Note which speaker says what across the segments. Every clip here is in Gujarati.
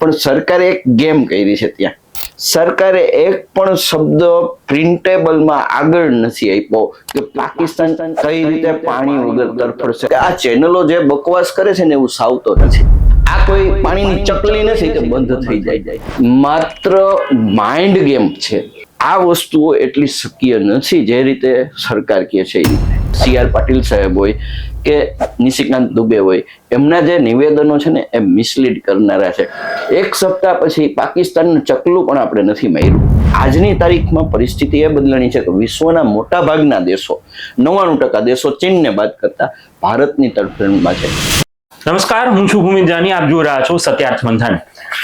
Speaker 1: પણ સરકારે એક ગેમ કરી છે ત્યાં. સરકારે એક પણ શબ્દ પ્રિન્ટેબલમાં આગળ નથી આપ્યો કે પાકિસ્તાન કઈ રીતે પાણી વગર તરફડશે. આ ચેનલો જે બકવાસ કરે છે ને એવું સાવતો નથી. આ કોઈ પાણીની ચકલી નથી કે બંધ થઈ જાય. માત્ર માઇન્ડ ગેમ છે. આ વસ્તુઓ એટલી શક્ય નથી જે રીતે સરકાર કહે છે એ રીતે. સી આર પાટીલ સાહેબ હોય કે નિશિકાંત દુબે હોય, એમના જે નિવેદનો છે ને, એ મિસલીડ કરનારા છે. એક સપ્તાહ પછી પાકિસ્તાનનું ચકલું પણ આપણે નથી માર્યું. આજની તારીખમાં પરિસ્થિતિ એ બદલાણી છે કે વિશ્વના મોટા ભાગના દેશો, નવ્વાણું ટકા દેશો ચીનને બાદ કરતા ભારતની તરફેણમાં છે.
Speaker 2: નમસ્કાર, હું છું ભૂમિ જાની, આપ જોઈ રહ્યા છો સત્યાર્થ મંથન.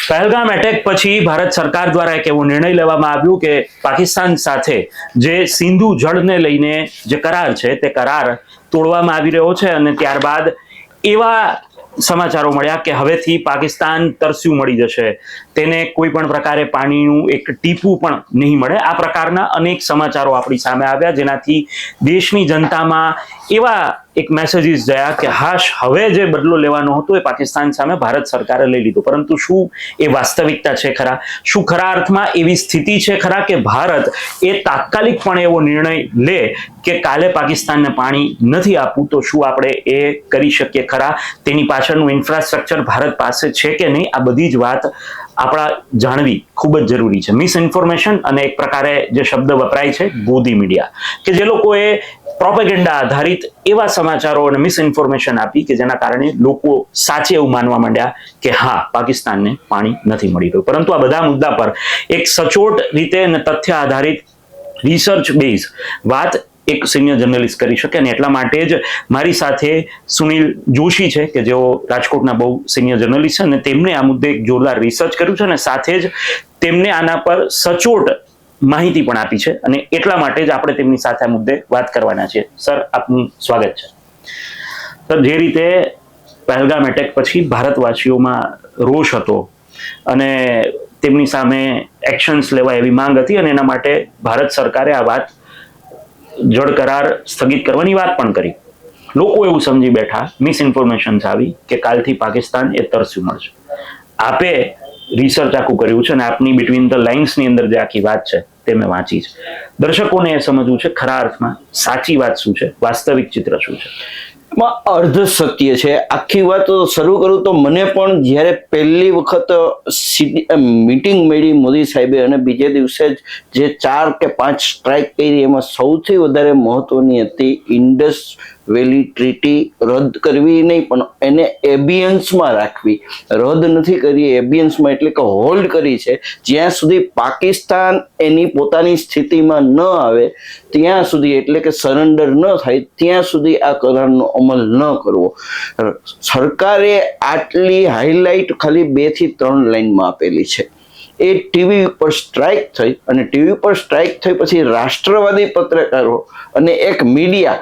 Speaker 2: પહેલગામ એટેક પછી ભારત સરકાર દ્વારા એક એવો નિર્ણય લેવામાં આવ્યો કે પાકિસ્તાન સાથે જે સિંધુ જળને લઈને જે કરાર છે, તે કરાર તોડવામાં આવી રહ્યો છે અને ત્યારબાદ એવા સમાચારો મળ્યા કે હવેથી પાકિસ્તાન તરસ્યું મળી જશે. તેને કોઈ પણ પ્રકારે પાણીનું એક ટીપું પણ નહીં મળે. આ પ્રકારના અનેક સમાચારો આપણી સામે આવ્યા, જેનાથી દેશની જનતામાં એવા એક મેસેજીસ ગયા કે હાશ, હવે જે બદલો લેવાનો હતો એ પાકિસ્તાન સામે ભારત સરકારે લઈ લીધો. પરંતુ શું એ વાસ્તવિકતા છે ખરા? શું ખરા અર્થમાં એવી સ્થિતિ છે ખરા કે ભારત એ તાત્કાલિકપણે એવો નિર્ણય લે કે કાલે પાકિસ્તાનને પાણી નથી આપવું? તો શું આપણે એ કરી શકીએ ખરા? તેની પાછળનું ઇન્ફ્રાસ્ટ્રક્ચર ભારત પાસે છે કે નહીં? આ બધી જ વાત આપણા જાણવી ખૂબ જ જરૂરી છે. મિસઇન્ફોર્મેશન અને એક પ્રકારે જે શબ્દ વપરાય છે, ગોદી મીડિયા કે જે લોકોએ પ્રોપેગેન્ડા આધારિત એવા સમાચારો અને મિસઇન્ફોર્મેશન આપી કે જેના કારણે લોકો સાચે એવું માનવા માંડ્યા કે હા, પાકિસ્તાનને પાણી નથી મળી રહ્યું. પરંતુ આ બધા મુદ્દા પર એક સચોટ રીતે અને તથ્ય આધારિત રિસર્ચ બેઝ વાત એક સિનિયર જર્નલિસ્ટ કરી શકે અને એટલા માટે જ મારી સાથે સુનિલ જોશી છે કે જેઓ રાજકોટના બહુ સિનિયર જર્નલિસ્ટ છે અને તેમણે આ મુદ્દે એક જોરદાર રિસર્ચ કર્યું છે અને સાથે જ તેમને આના પર સચોટ માહિતી પણ આપી છે અને એટલા માટે જ આપણે તેમની સાથે આ મુદ્દે વાત કરવાના છીએ. સર, આપનું સ્વાગત છે. સર, જે રીતે પહેલગામ એટેક પછી ભારતવાસીઓમાં રોષ હતો અને તેમની સામે એક્શન્સ લેવા એવી માંગ હતી અને એના માટે ભારત સરકારે આ વાત જળ કરાર સ્થગિત કરવાની વાત પણ કરી. લોકો એવું સમજી બેઠા મિસ ઇન્ફોર્મેશન આવી કે કાલથી પાકિસ્તાન એ તરસ્યું મળશે. આપે રિસર્ચ આખું કર્યું છે અને આપની બિટવીન ધ લાઇન્સની અંદર જે આખી વાત છે તે મેં વાંચી છે. દર્શકોને એ સમજવું છે ખરા અર્થમાં સાચી વાત શું છે, વાસ્તવિક ચિત્ર શું છે?
Speaker 1: માં અર્ધ સત્ય છે. આખી વાત શરૂ કરું તો મને પણ જ્યારે પહેલી વખત મીટિંગ મળી મોદી સાહેબે અને બીજે દિવસે જ જે ચાર કે પાંચ સ્ટ્રાઇક કરી, એમાં સૌથી વધારે મહત્વની હતી ઇન્ડસ વેલી ટ્રીટી રદ કરવી નહીં, પણ એને એબિયન્સમાં રાખવી. રદ નથી કરી એબિયન્સમાં એટલે કે હોલ્ડ કરી છે. જ્યાં સુધી પાકિસ્તાન એની પોતાની સ્થિતિમાં ન આવે, ત્યાં સુધી એટલે કે સરેન્ડર ન થાય, ત્યાં સુધી આ કરારનો અમલ ન કરવો. સરકારે આટલી હાઇલાઇટ ખાલી બેથી ત્રણ લાઇનમાં આપેલી છે. એ ટીવી ઉપર સ્ટ્રાઇક થઈ, અને ટીવી ઉપર સ્ટ્રાઇક થઈ પછી રાષ્ટ્રવાદી પત્રકારો અને એક મીડિયા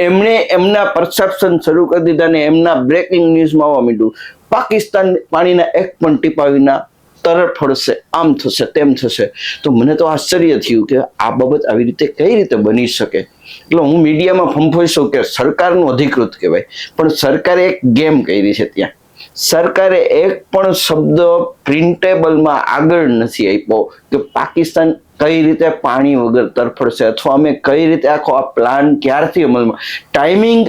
Speaker 1: એમણે એમના પરસેપ્શન શરૂ કરી દીધા ને એમના બ્રેકિંગ ન્યૂઝમાં આવવા માંડ્યું. પાકિસ્તાન પાણીના એક પણ ટીપા વિના તરફ ફળશે આમ થશે, તેમ થશે. તો મને તો આશ્ચર્ય થયું કે આ બાબત આવી રીતે કઈ રીતે બની શકે? એટલે હું મીડિયામાં ફંફોઈશું કે સરકારનું અધિકૃત કહેવાય. પણ સરકારે એક ગેમ કરી છે ત્યાં. સરકારે એક પણ શબ્દ પ્રિન્ટેબલમાં આગળ નથી આપ્યો કે પાકિસ્તાન કઈ રીતે પાણી વગર તરફડશે અથવા અમે કઈ રીતે આખો આ પ્લાન ક્યારથી અમલમાં ટાઈમિંગ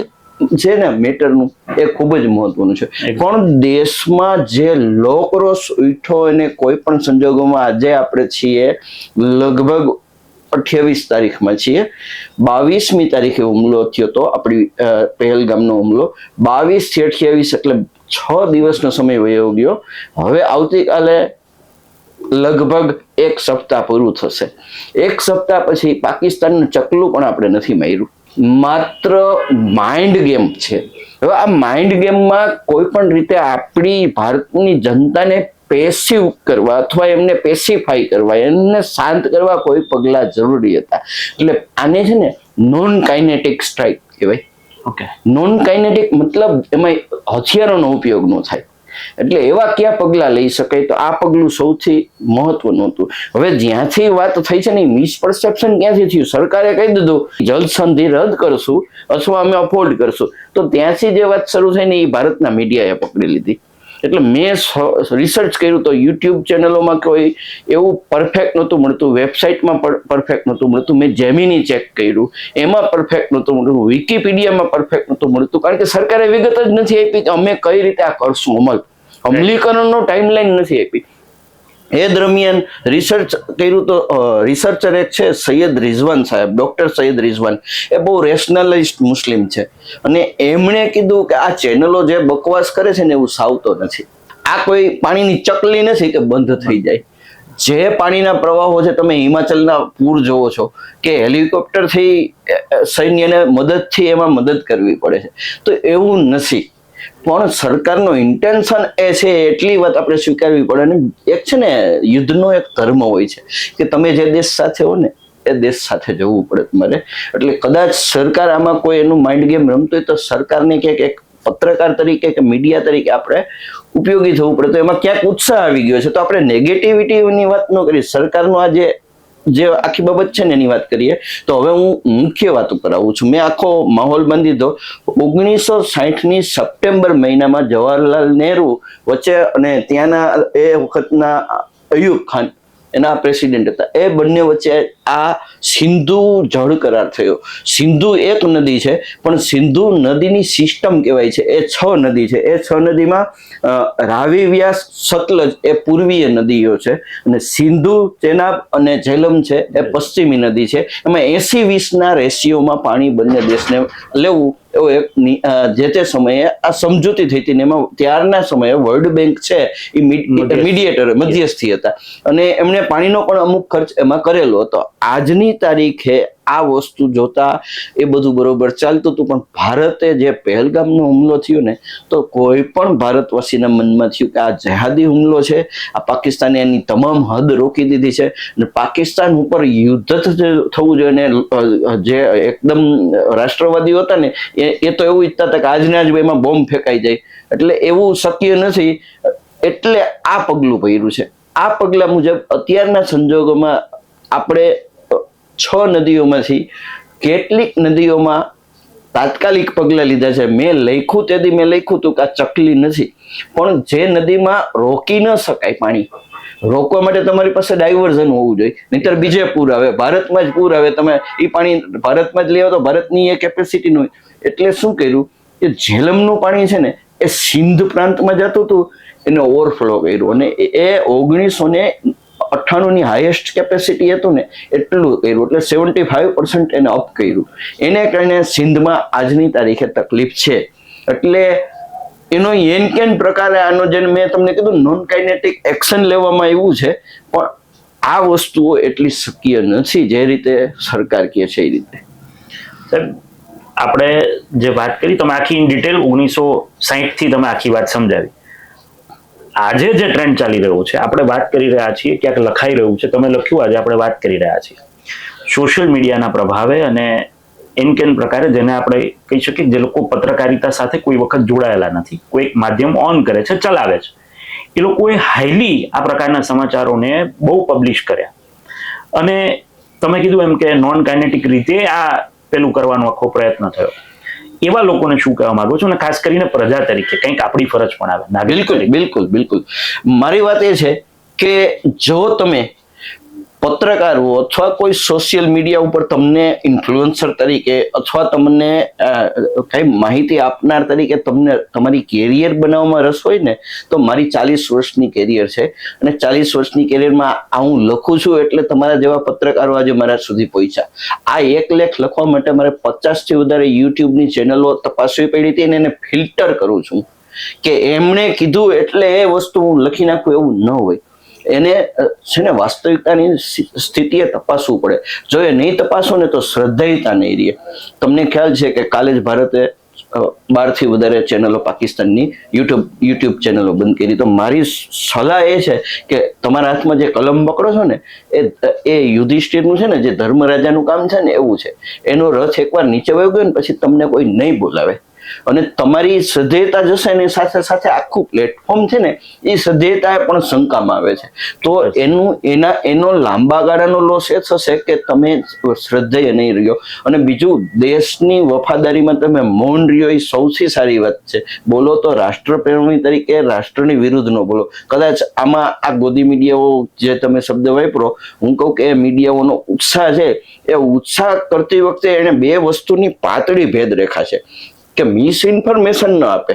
Speaker 1: છે ને મેટરનું એ ખૂબ જ મહત્વનું છે. પણ દેશમાં જે લોકરોષ ઉઠો અને કોઈ પણ સંજોગોમાં આજે આપણે છીએ લગભગ અઠ્યાવીસ તારીખમાં છીએ. બાવીસમી તારીખે હુમલો થયો હતો આપણી પહેલગામનો હુમલો. બાવીસથી અઠ્યાવીસ એટલે છ દિવસનો સમય વયો ગયો. હવે આવતીકાલે લગભગ એક સપ્તાહ પૂરું થશે. એક સપ્તાહ પછી પાકિસ્તાનનું ચકલું પણ આપણે નથી માર્યું. માત્ર માઇન્ડ ગેમ છે. હવે આ માઇન્ડ ગેમમાં કોઈ પણ રીતે આપણી ભારતની જનતાને પેસિવ કરવા અથવા એમને પેસિફાઈ કરવા એમને શાંત કરવા કોઈ પગલાં જરૂરી હતા. એટલે આને છે ને નોન કાઇનેટિક સ્ટ્રાઇક કહેવાય.
Speaker 2: ઓકે
Speaker 1: નોન કાઇનેટિક મતલબ એમાં હથિયારોનો ઉપયોગ ન થાય. એટલે એવા કયા પગલાં લઈ શકાય? તો આ પગલું સૌથી મહત્વનું હતું. હવે જ્યાંથી વાત થઈ છે ને મિસપરસેપ્શન ક્યાંથી થયું? સરકારે કહી દીધું જલ સંધિ રદ કરશું અથવા અમે અફોર્ડ કરશું. તો ત્યાંથી જે વાત શરૂ થઈ ને, એ ભારતના મીડિયાએ પકડી લીધી. એટલે મેં રિસર્ચ કર્યું તો યુટ્યુબ ચેનલોમાં કોઈ એવું પરફેક્ટ નહોતું મળતું વેબસાઇટમાં પરફેક્ટ નહોતું મળતું. મેં જેમિની ચેક કર્યું એમાં પરફેક્ટ નહોતું મળતું વિકીપીડિયામાં પરફેક્ટ નહોતું મળતું કારણ કે સરકારે વિગત જ નથી આપી કે અમે કઈ રીતે આ કરશું અમલ. અમલીકરણનો ટાઈમલાઈન નથી આપી. એ દરમિયાન રિસર્ચ કર્યું તો રિસર્ચર એક છે સૈયદ રિઝવાન સાહેબ ડૉક્ટર સૈયદ રિઝવાન. એ બહુ રેશનલિસ્ટ મુસ્લિમ છે. અને એમણે કીધું કે આ ચેનલો જે બકવાસ કરે છે ને એવું સાવતો નથી. આ કોઈ પાણીની ચકલી નથી કે બંધ થઈ જાય. જે પાણીના પ્રવાહો છે, તમે હિમાચલના પૂર જોવો છો કે હેલિકોપ્ટરથી સૈન્યને મદદથી એમાં મદદ કરવી પડે છે. તો એવું નથી. પણ સરકારનો ઇન્ટેન્શન એ છે એટલી વાત આપણે સ્વીકારવી પડે અને એક છે ને યુદ્ધનો એક ધર્મ હોય છે કે તમે જે દેશ સાથે હો ને એ દેશ સાથે જવું પડે તમારે. એટલે કદાચ સરકાર આમાં કોઈ એનું માઇન્ડ ગેમ રમતું હોય તો સરકારને ક્યાંક એક પત્રકાર તરીકે કે મીડિયા તરીકે આપણે ઉપયોગી થવું પડે. તો એમાં ક્યાંક ઉત્સાહ આવી ગયો છે. તો આપણે નેગેટિવિટીની વાત ન કરી સરકારનો આ જે જે આખી બાબત છે ને એની વાત કરીએ, તો હવે હું મુખ્ય વાત ઉપર આવું છું. મેં આખો માહોલ બાંધી દીધો ઓગણીસો સાહીઠની સપ્ટેમ્બર મહિનામાં જવાહરલાલ નહેરુ વચ્ચે અને ત્યાંના એ વખતના અયુબ ખાન એના પ્રેસિડેન્ટ હતા. એ બંને વચ્ચે આ સિંધુ જળ કરાર થયો. સિંધુ એક નદી છે, પણ સિંધુ નદીની સિસ્ટમ કહેવાય છે. એ છ નદી છે. એ છ નદીમાં રાવી વ્યાસ સતલજ એ પૂર્વીય નદીઓ છે અને સિંધુ ચેનાબ અને ઝેલમ છે એ પશ્ચિમી નદી છે. એમાં એસી વીસના રેશિયોમાં પાણી બંને દેશને લેવું એવો એક જે તે સમયે આ સમજૂતી થઈ હતી ને એમાં ત્યારના સમયે વર્લ્ડ બેંક છે એ. મીડિયેટર મધ્યસ્થી હતા અને એમણે પાણીનો પણ અમુક ખર્ચ એમાં કરેલો હતો આજની તારીખે આ વસ્તુ જોતા એ બધું બરોબર ચાલતું હતું. પણ ભારતે જે પહેલગામનો હુમલો થયો ને, તો કોઈ પણ ભારતવાસીના મનમાં થયું કે આ જેહાદી હુમલો છે, આ પાકિસ્તાને એની તમામ હદ રોકી દીધી છે અને પાકિસ્તાન ઉપર યુદ્ધ થવું જોઈએ ને જે એકદમ રાષ્ટ્રવાદીઓ હતા ને, એ એ તો એવું ઈચ્છતા હતા કે આજના જ એમાં બોમ્બ ફેંકાઈ જાય. એટલે એવું શક્ય નથી. એટલે આ પગલું ભર્યું છે. આ પગલા મુજબ અત્યારના સંજોગોમાં આપણે છ નદીઓમાંથી કેટલીક નદીઓમાં તાત્કાલિક પગલાં લીધા છે. મેં લખ્યું તેથી મેં લખ્યું હતું કે આ ચકલી નથી. પણ જે નદીમાં રોકી ન શકાય પાણી, રોકવા માટે તમારી પાસે ડાયવર્ઝન હોવું જોઈએ. નહીતર બીજે પૂર આવે. ભારતમાં જ પૂર આવે. તમે એ પાણી ભારતમાં જ લેવો તો ભારતની એ કેપેસિટી હોય એટલે શું કર્યું કે ઝેલમનું પાણી છે ને એ સિંધ પ્રાંતમાં જતું હતું. એને ઓવરફ્લો કર્યું. અને એ ઓગણીસો ને અઠ્ઠાણું ની હાઈએસ્ટ કેપેસિટી હતું ને, એટલું કર્યું. એટલે સેવન્ટી ફાઈવ પર્સન્ટ એને અપ કર્યું. એને કારણે સિંધમાં આજની તારીખે તકલીફ છે. એટલે એનો એન કેન પ્રકારે આનો જે મેં તમને કીધું નોન કાઇનેટિક એક્શન લેવામાં આવ્યું છે, પણ આ વસ્તુઓ એટલી શક્ય નથી જે રીતે સરકાર કહે છે એ રીતે.
Speaker 2: આપણે જે વાત કરી, તમે આખી ઇન ડિટેલ ઓગણીસો સાહીઠથી તમે આખી વાત સમજાવી. આજે જે ટ્રેન્ડ ચાલી રહ્યો છે, આપણે વાત કરી રહ્યા છીએ, ક્યાંક લખાઈ રહ્યું છે, તમે લખ્યું, આજે આપણે વાત કરી રહ્યા છીએ. સોશિયલ મીડિયાના પ્રભાવે અને એન કેન પ્રકારે જેને આપણે કહી શકીએ જે લોકો પત્રકારિતા સાથે કોઈ વખત જોડાયેલા નથી, કોઈ એક માધ્યમ ઓન કરે છે, ચલાવે છે. એ લોકોએ હાઈલી આ પ્રકારના સમાચારોને બહુ પબ્લિશ કર્યા. અને તમે કીધું એમ કે નોન કાઇનેટિક રીતે આ પેલું કરવાનો આખો પ્રયત્ન થયો. એવા લોકોને શું કહેવા માંગો છો? અને ખાસ કરીને પ્રજા તરીકે કંઈક આપણી ફરજ પણ આવે
Speaker 1: બિલકુલ બિલકુલ બિલકુલ. મારી વાત એ છે કે જો તમે પત્રકાર અથવા કોઈ સોશિયલ મીડિયા ઉપર તમને ઇન્ફ્લુઅન્સર તરીકે અથવા તમને કઈ માહિતી આપનાર તરીકે તમને તમારી કેરિયર બનાવવામાં રસ હોય ને, તો મારી ચાલીસ વર્ષની કેરિયર છે. અને ચાલીસ વર્ષની કેરિયરમાં આ હું લખું છું એટલે તમારા જેવા પત્રકારો આજે મારા સુધી પહોંચ્યા. આ એક લેખ લખવા માટે મારે પચાસથી વધારે યુટ્યુબની ચેનલો તપાસવી પડી હતી અને એને ફિલ્ટર કરું છું. કે એમણે કીધું એટલે એ વસ્તુ હું લખી નાખું એવું ન હોય. એને છે ને, વાસ્તવિકતાની સ્થિ- સ્થિતિએ તપાસવું પડે. જો એ નહીં તપાસો ને તો શ્રદ્ધાયતા નહીં રહે. તમને ખ્યાલ છે કે કાલે જ ભારતે બારથી વધારે ચેનલો પાકિસ્તાનની યુટ્યુબ યુટ્યુબ ચેનલો બંધ કરી. તો મારી સલાહ એ છે કે તમારા હાથમાં જે કલમ પકડો છો ને, એ એ યુધિષ્ઠિરનું છે ને, જે ધર્મરાજાનું કામ છે ને, એવું છે. એનો રથ એકવાર નીચે વયો ગયો ને, પછી તમને કોઈ નહીં બોલાવે. અને તમારી સધ્યતા જશે એની સાથે સાથે આખું પ્લેટફોર્મ છે ને એ સધ્યતા પણ શંકામાં આવે છે. તો એનું એના એનો લાંબા ગાળાનો લોસ એ થશે કે તમે શ્રદ્ધેય નહીં રહ્યો. અને બીજું દેશની વફાદારીમાં તમે મૌન રહ્યો એ સૌથી સારી વાત છે. બોલો તો રાષ્ટ્રપ્રેમી તરીકે રાષ્ટ્રની વિરુદ્ધ નો બોલો. કદાચ આમાં આ ગોદી મીડિયાઓ જે તમે શબ્દ વાપરો હું કહું કે એ મીડિયાઓનો ઉત્સાહ છે એ ઉત્સાહ કરતી વખતે એને બે વસ્તુની પાતળી ભેદ રેખા છે કે મિસ ઇન્ફોર્મેશન ન આપે.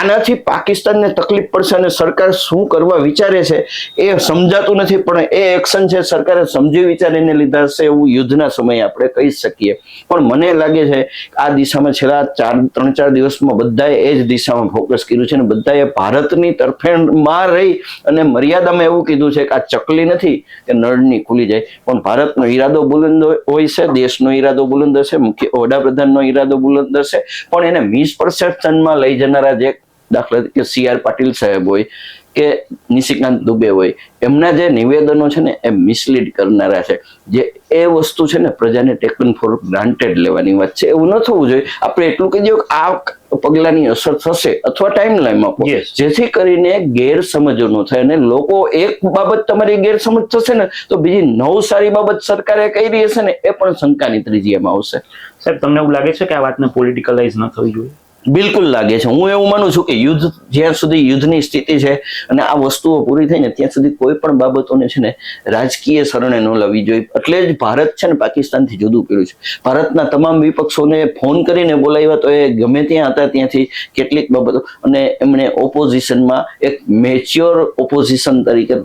Speaker 1: આનાથી પાકિસ્તાનને તકલીફ પડશે અને સરકાર શું કરવા વિચારે છે એ સમજાતું નથી પણ એ એક્શન છે સરકારે સમજી વિચારીને લીધા છે એવું યુદ્ધના સમયે આપણે કહી શકીએ. પણ મને લાગે છે આ દિશામાં છેલ્લા ચાર ત્રણ ચાર દિવસમાં બધાએ એ જ દિશામાં ફોકસ કર્યું છે અને બધાએ ભારતની તરફેણમાં રહી અને મર્યાદામાં એવું કીધું છે કે આ ચકલી નથી કે નળની ખુલી જાય. પણ ભારતનો ઈરાદો બુલંદ હોય છે દેશનો ઈરાદો બુલંદ હશે મુખ્ય વડાપ્રધાનનો ઈરાદો બુલંદ હશે પણ એને મિસપરસેપ્શનમાં લઈ જનારા જે દાખલા તરીકે સી આર પાટીલ સાહેબ હોય કે નિશિકાંત દુબે હોય એમના જે નિવેદનો છે ને એ મિસલીડ કરનારા છે. જે એ વસ્તુ છે ને પ્રજાને ટેકન ફોર ગ્રાન્ટેડ લેવાની વાત છે. એવું ન થવું જોઈએ. આપણે એટલું કહી દઈએ કે આ પગલાની અસર થશે અથવા ટાઈમ લાઈન આપો જેથી કરીને ગેરસમજો ન થાય અને લોકો એક બાબત તમારી ગેરસમજ થશે ને તો બીજી નવ સારી બાબત સરકારે કહી રહી હશે ને એ પણ શંકાની ત્રીજી એમાં આવશે.
Speaker 2: સાહેબ તમને એવું લાગે છે કે આ વાતને પોલિટિકલાઇઝ ન થવી જોઈએ?
Speaker 1: બિલકુલ લાગે છે. હું એવું માનું છું કે યુદ્ધ જ્યાં સુધી યુદ્ધની સ્થિતિ છે અને આ વસ્તુઓ પૂરી થઈ ને ત્યાં સુધી કોઈ પણ બાબતોને છે ને રાજકીય શરણે ન લાવવી જોઈએ. એટલે જ ભારત છે ને પાકિસ્તાનથી જુદું કર્યું છે. ભારતના તમામ વિપક્ષોને ફોન કરીને બોલાવ્યા તો એ ગમે ત્યાં હતા ત્યાંથી કેટલીક બાબતો અને એમણે ઓપોઝિશનમાં એક મેચ્યોર ઓપોઝિશન તરીકે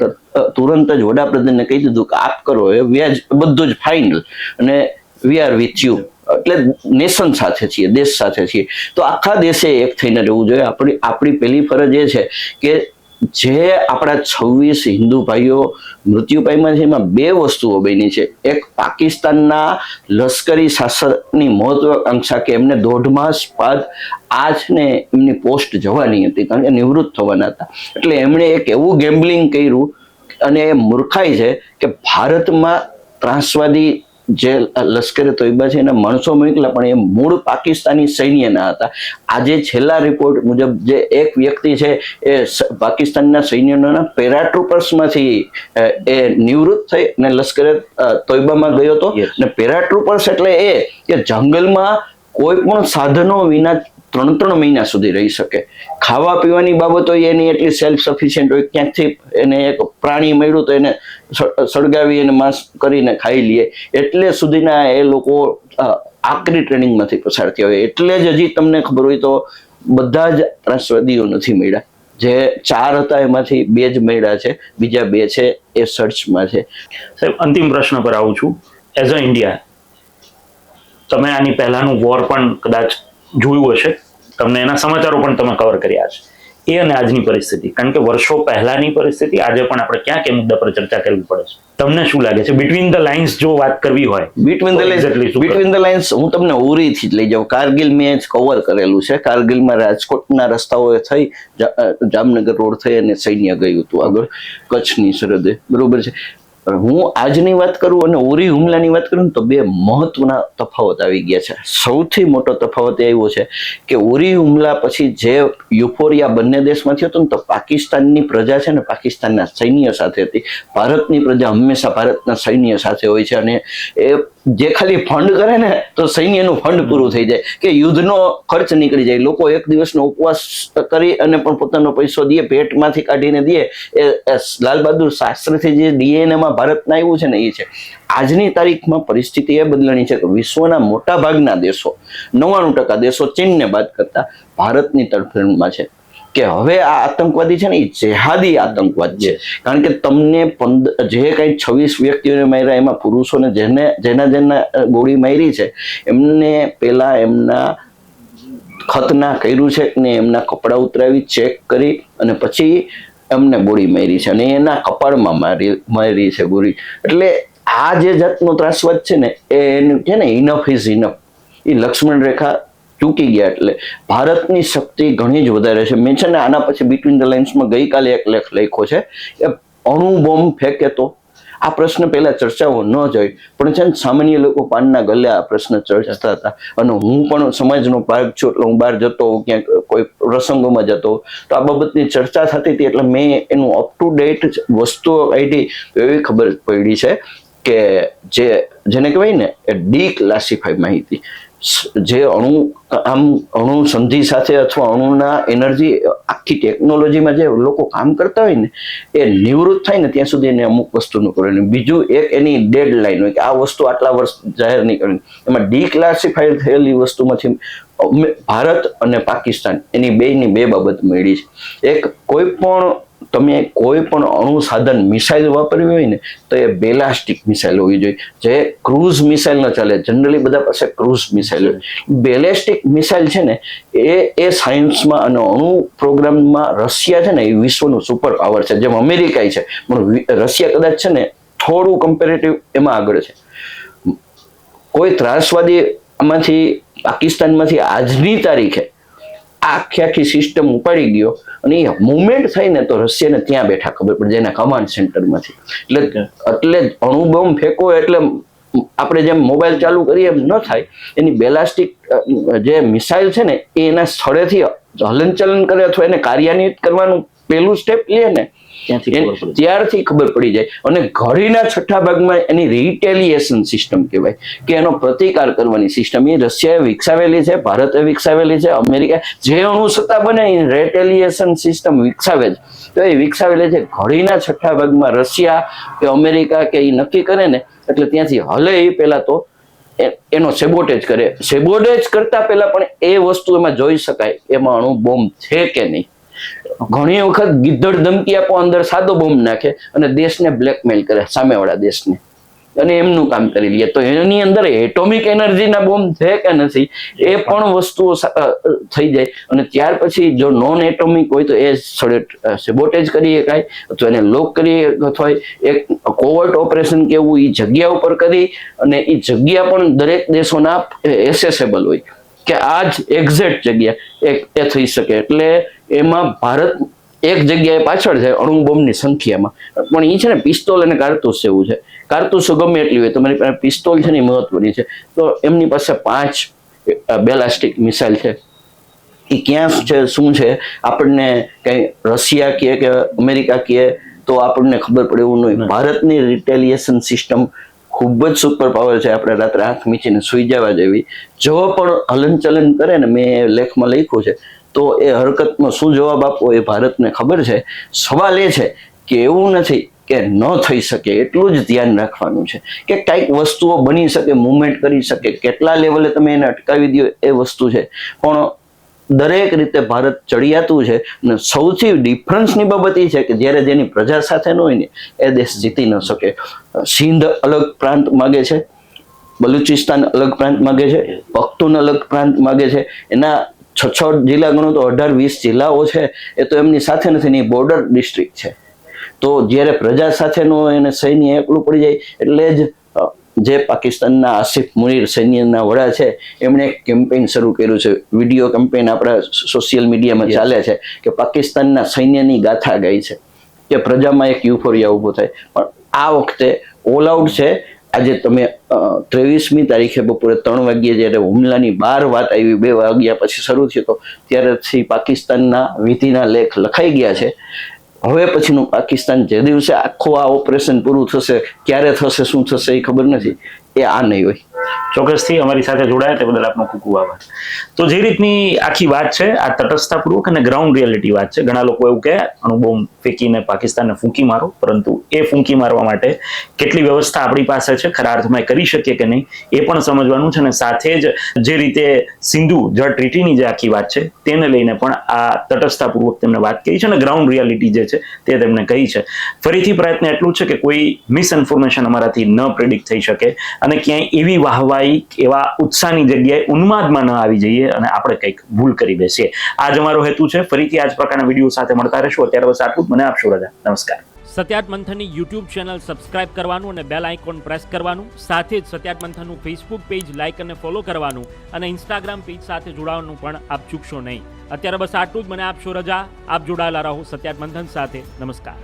Speaker 1: તુરંત જ વડાપ્રધાનને કહી દીધું કે આપ કરો, એ વ્યાજ, બધું જ ફાઇનલ અને વી આર વિથ યુ એટલે નેશન સાથે છીએ, દેશ સાથે છીએ. તો આખા દેશે એક થઈને રહેવું જોઈએ. આપણી આપણી પહેલી ફરજ એ છે કે જે આપણા છવ્વીસ હિન્દુ ભાઈઓ મૃત્યુ પામ્યા છે, એમાં બે વસ્તુઓ બની છે. એક પાકિસ્તાનના લશ્કરી શાસનની મહત્વાકાંક્ષા કે એમને દોઢ માસ બાદ આજને એમની પોસ્ટ જવાની હતી, કારણ કે નિવૃત્ત થવાના હતા. એટલે એમણે એક એવું ગેમ્બલિંગ કર્યું અને એ મૂર્ખાઈ છે કે ભારતમાં ત્રાસવાદી જે લશ્કરે તોયબા છે એના માણસો મોકલા પણ એ મૂળ પાકિસ્તાની સૈન્યના હતા. આજે છેલ્લા રિપોર્ટ મુજબ જે એક વ્યક્તિ છે એ પાકિસ્તાનના સૈન્યના પેરાટ્રુપર્સમાંથી એ નિવૃત્ત થઈ અને લશ્કરે તોયબામાં ગયો હતો. અને પેરાટ્રુપર્સ એટલે એ કે જંગલમાં કોઈ પણ સાધનો વિના ત્રણ ત્રણ મહિના સુધી રહી શકે. ખાવા પીવાની બાબતો એની એટલી સેલ્ફ સફિશિયન્ટ હોય ક્યાંકથી એને એક પ્રાણી મળ્યું તો એને સળગાવી અને માંસ કરીને ખાઈ લઈએ, એટલે સુધીના એ લોકો આકરી ટ્રેનિંગમાંથી પસાર થયા હોય. એટલે જ હજી તમને ખબર હોય તો બધા જ ત્રાસવાદીઓ નથી મળ્યા. જે ચાર હતા એમાંથી બે જ મળ્યા છે, બીજા બે છે એ સર્ચમાં છે.
Speaker 2: સાહેબ, અંતિમ પ્રશ્ન પર આવું છું. એઝ અ ઇન્ડિયા તમે આની પહેલાનું વોર પણ કદાચ જોયું હશે. તમને એના સમાચારો પણ તમે કવર કર્યા છે. એ અને આજની પરિસ્થિતિ. કારણ કે વર્ષો પહેલાની પરિસ્થિતિ આજે પણ આપણે ક્યાંક એ મુદ્દા પર ચર્ચા કરવી પડે છે? તમને શું લાગે છે? બિટવીન ધ લાઇન્સ જો વાત કરવી હોય
Speaker 1: between the lines between the lines હું તમને ઉરીથી જ લઈ જાઉં. કારગિલ મેં જ કવર કરેલું છે. કારગિલમાં રાજકોટના રસ્તાઓએ થઈ જામનગર રોડ થઈ અને સૈન્ય ગયું હતું આગળ. કચ્છની સરહદે. બરોબર છે. હું આજની વાત કરું અને ઉરી હુમલાની વાત કરું તો બે મહત્વના તફાવત આવી ગયા છે. સૌથી મોટો તફાવત એ આવ્યો છે કે ઉરી હુમલા પછી જે યુફોરિયા બંને દેશમાં થયો હતો ને તો પાકિસ્તાનની પ્રજા છે ને પાકિસ્તાનના સૈન્ય સાથે હતી. ભારતની પ્રજા હંમેશા ભારતના સૈન્ય સાથે હોય છે અને એ જે ખાલી ફંડ કરે ને તો સૈન્યનું ફંડ પૂરું થઈ જાય કે યુદ્ધનો ખર્ચ નીકળી જાય. લોકો એક દિવસનો ઉપવાસ કરી અને પણ પોતાનો પૈસો દે, પેટમાંથી કાઢીને દે. એ લાલ બહાદુર શાસ્ત્રીથી જે ડીએનએમાં ભારતના એવું છે ને એ છે. આજની તારીખમાં પરિસ્થિતિ એ બદલાણી છે કે વિશ્વના મોટા ભાગના દેશો, નવ્વાણું ટકા દેશો ચીનને બાદ કરતા ભારતની તરફેણમાં છે. કે હવે આ આતંકવાદી છે ને એ જેહાદી આતંકવાદ છે. કારણ કે તમને જે કઈ છવ્વીસ વ્યક્તિઓને માર્યા એમાં પુરુષોને જેને, જેના જેના ગોળી મારી છે, એમને પેલા એમના ખતના કર્યું છે ને એમના કપડા ઉતરાવી, ચેક કરી અને પછી એમને ગોળી મારી છે અને એના કપાળમાં મારી મારી છે ગોળી. એટલે આ જે જાતનો ત્રાસવાદ છે ને એનું છે ને ઇનફ ઇઝ ઇનફ એ લક્ષ્મણ રેખા ચૂકી ગયા એટલે ભારતની શક્તિ ઘણી જ વધારે છે. મેં છે ને આના પછી બિટવીન ધ લાઇન્સમાં ગઈકાલે એક લેખ લખ્યો છે. કે અણુ બોમ્બ ફેંકે તો આ પ્રશ્ન પહેલા ચર્ચાઓ ન જોઈ પણ છે ને સામાન્ય લોકો પાનના ગલે આ પ્રશ્ન ચર્ચતા હતા. અને હું પણ સમાજનો ભાગ છું એટલે હું બહાર જતો હોઉં, ક્યાંક કોઈ પ્રસંગોમાં જતો તો આ બાબતની ચર્ચા થતી હતી એટલે મેં એનું અપ ટુ ડેટ વસ્તુઓ કાઢી એવી ખબર પડી છે કે જે જેને કહેવાય ને એ ડી ક્લાસિફાઈ માહિતી. જે અણુ, આમ અણુ સંધિ સાથે અથવા અણુના એનર્જી, આખી ટેકનોલોજીમાં જે લોકો કામ કરતા હોય ને, એ નિવૃત્ત થાય ને ત્યાં સુધી એને અમુક વસ્તુનું કરવાનું બીજું એક એની ડેડ લાઈન હોય કે આ વસ્તુ આટલા વર્ષ જાહેર નહીં કરવી. એમાં ડી ક્લાસિફાઈ થયેલી વસ્તુમાંથી ભારત અને પાકિસ્તાન એની બેયની બે બાબત મળી છે. એક કોઈ પણ તમે કોઈ પણ અણુ સાધન મિસાઇલ વાપરવી હોય ને, તો એ બેલાસ્ટિક મિસાઇલ હોવી જોઈએ. જે ક્રૂઝ મિસાઇલ ન ચાલે, જનરલી બધા પાસે ક્રૂઝ મિસાઇલ હોય. બેલેસ્ટિક મિસાઇલ છે ને, એ એ સાયન્સમાં અને અણુ પ્રોગ્રામમાં રશિયા છે ને, એ વિશ્વનું સુપર પાવર છે. જેમ અમેરિકાય છે, પણ રશિયા કદાચ છે ને, થોડું કમ્પેરેટિવ એમાં આગળ છે. કોઈ ત્રાસવાદી આમાંથી પાકિસ્તાનમાંથી આજની તારીખે આખી આખી સિસ્ટમ ઉપાડી ગયો. અને એ મુવમેન્ટ થઈને તો રશિયાને ત્યાં બેઠા ખબર પડે એના કમાન્ડ સેન્ટરમાંથી એટલે એટલે અણુબોમ્બ ફેંકો એટલે આપણે જેમ મોબાઈલ ચાલુ કરીએ એમ ન થાય એની બેલાસ્ટિક જે મિસાઇલ છે ને એ એના સ્થળેથી હલનચલન કરે અથવા એને કાર્યાન્વિત કરવાનું પેલું સ્ટેપ લે ને
Speaker 2: ત્યાંથી
Speaker 1: ત્યારથી ખબર પડી જાય. અને ઘડીના છઠ્ઠા ભાગમાં એની રિટેલિએશન સિસ્ટમ કહેવાય કે એનો પ્રતિકાર કરવાની સિસ્ટમ એ રશિયાએ વિકસાવેલી છે ભારતે વિકસાવેલી છે અમેરિકા જે અણુસત્તા બને એ રેટેલિએશન સિસ્ટમ વિકસાવે છે. તો એ વિકસાવેલી છે ઘડીના છઠ્ઠા ભાગમાં રશિયા કે અમેરિકા કે એ નક્કી કરે ને એટલે ત્યાંથી હલે એ પહેલા તો એનો સેબોટેજ કરે. સેબોટેજ કરતા પહેલા પણ એ વસ્તુ એમાં જોઈ શકાય એમાં અણુ બોમ્બ છે કે નહીં. ઘણી વખત ગીધડ ધમકી આપો, અંદર સાદો બોમ્બ નાખે અને દેશને બ્લેકમેલ કરે, સામેવાળા દેશને. અને એમનું કામ કરી લે. તો એની અંદર એટોમિક એનર્જીના બોમ્બ છે કે નથી, એ પણ વસ્તુઓ થઈ જાય. અને ત્યાર પછી જો નોન એટોમિક હોય તો એ સડેટ સેબોટેજ કરી શકાય અથવા એને લોક કરી અથવા એક કોવર્ટ ઓપરેશન કેવું એ જગ્યા ઉપર કરી અને એ જગ્યા પણ દરેક દેશોના એસેસેબલ હોય. કે આ જ એક્ઝેક્ટ જગ્યા એ થઈ શકે. એટલે એમાં ભારત એક જગ્યાએ પાછળ છે અણુ બોમ્બની સંખ્યામાં. પણ એ છે ને પિસ્તોલ અને કારતૂસ એવું છે. કારતૂસો ગમે એટલી હોય તમારી પાસે પિસ્તોલ છે ને એ મહત્વની છે. તો એમની પાસે પાંચ બેલાસ્ટિક મિસાઇલ છે. એ ક્યાં છે શું છે? આપણને કઈ રશિયા કહે કે અમેરિકા કહે તો આપણને ખબર પડે એવું નહીં. ભારતની રિટેલિએશન સિસ્ટમ ખૂબ જ સુપર પાવર છે. આપણે રાત્રે હાથ મીચીને સુઈ જવા જેવી. જો પણ હલનચલન કરે ને મેં લેખમાં લખ્યું છે તો એ હરકતનો શું જવાબ આપવો એ ભારતને ખબર છે? સવાલ એ છે કે એવું નથી કે ન થઈ શકે, એટલું જ ધ્યાન રાખવાનું છે. કે કાંઈક વસ્તુઓ બની શકે મુવમેન્ટ કરી શકે, કેટલા લેવલે તમે એને અટકાવી દો એ વસ્તુ છે. પણ દરેક રીતે ભારત ચડિયાતું છે અને સૌથી ડિફરન્સની બાબત એ છે કે જ્યારે જેની પ્રજા સાથે ન હોય ને, એ દેશ જીતી ન શકે. સિંધ અલગ પ્રાંત માગે છે, બલુચિસ્તાન અલગ પ્રાંત માગે છે, પખ્તુન અલગ પ્રાંત માગે છે. એના છ છ જિલ્લા ગણો તો અઢાર વીસ જિલ્લાઓ છે એ તો એમની સાથે નથી એની બોર્ડર ડિસ્ટ્રિક્ટ છે. તો જ્યારે પ્રજા સાથેનો એને સૈન્ય એકલું પડી જાય એટલે જ જે પાકિસ્તાનના આસિફ મુનીર સૈન્યના વડા છે એમણે એક કેમ્પેઇન શરૂ કર્યું છે. વીડિયો કેમ્પેઇન આપણા સોશિયલ મીડિયામાં ચાલે છે કે પાકિસ્તાનના સૈન્યની ગાથા ગઈ છે. કે પ્રજામાં એક યુફોરિયા ઊભો થાય. પણ આ વખતે ઓલ આઉટ છે આજે તમે ત્રેવીસમી તારીખે બપોરે ત્રણ વાગ્યે જ્યારે હુમલાની બાર વાત આવી, બે વાગ્યા પછી શરૂ થયો, તો ત્યારેથી પાકિસ્તાનના વિધિના લેખ લખાઈ ગયા છે. હવે પછીનું પાકિસ્તાન જે દિવસે આખું આ ઓપરેશન પૂરું થશે, ક્યારે થશે, શું થશે એ ખબર નથી. એ આ નહીં હોય.
Speaker 2: ચોક્કસથી અમારી સાથે જોડાયા તે બદલ આપનો ખૂબ ખૂબ આભાર. તો જે રીતની આખી વાત છે, આ તટસ્થતાપૂર્વક અને ગ્રાઉન્ડ રિયાલિટી વાત છે, ઘણા લોકો એવું કહે અણુબોમ્બ ફેંકીને પાકિસ્તાનને ફૂંકી મારો. પરંતુ એ ફૂંકી મારવા માટે કેટલી વ્યવસ્થા આપણી પાસે છે, ખરા અર્થમાં કરી શકીએ કે નહીં, એ પણ સમજવાનું છે અને સાથે જ જે રીતે સિંધુ જળ ટ્રીટીની જે આખી વાત છે, તેને લઈને પણ આ તટસ્થતાપૂર્વક તેમને વાત કરી છે અને ગ્રાઉન્ડ રિયાલિટી જે છે, તે તેમને કહી છે. ફરીથી પ્રયત્ન એટલું છે કે કોઈ મિસઇન્ફોર્મેશન અમારાથી ન પ્રેડિક્ટ થઈ શકે. અને ક્યાંય એવી વાહવાઈ એવા ઉત્સાહની જગ્યાએ ઉન્માદમાં ન આવી જઈએ અને આપણે કંઈક ભૂલ કરી બેસીએ. આ જ અમારો હેતુ છે. ફરીથી આ જ પ્રકારના વીડિયો સાથે મળતા રહેશું. અત્યારે બસ આટલું જ. મને આપશો રજા નમસ્કાર.
Speaker 3: સત્યાત મંથનની યુટ્યુબ ચેનલ સબસ્ક્રાઇબ કરવાનું અને બેલ આઇકોન પ્રેસ કરવાનું. સાથે જ સત્યાત મંથનનું ફેસબુક પેજ લાઇક અને ફોલો કરવાનું અને ઇન્સ્ટાગ્રામ પેજ સાથે જોડાવાનું પણ આપ ચૂકશો નહીં. અત્યારે બસ આટલું જ. મને આપશો રજા આપ જોડાયેલા રહો સત્યાત મંથન સાથે. નમસ્કાર.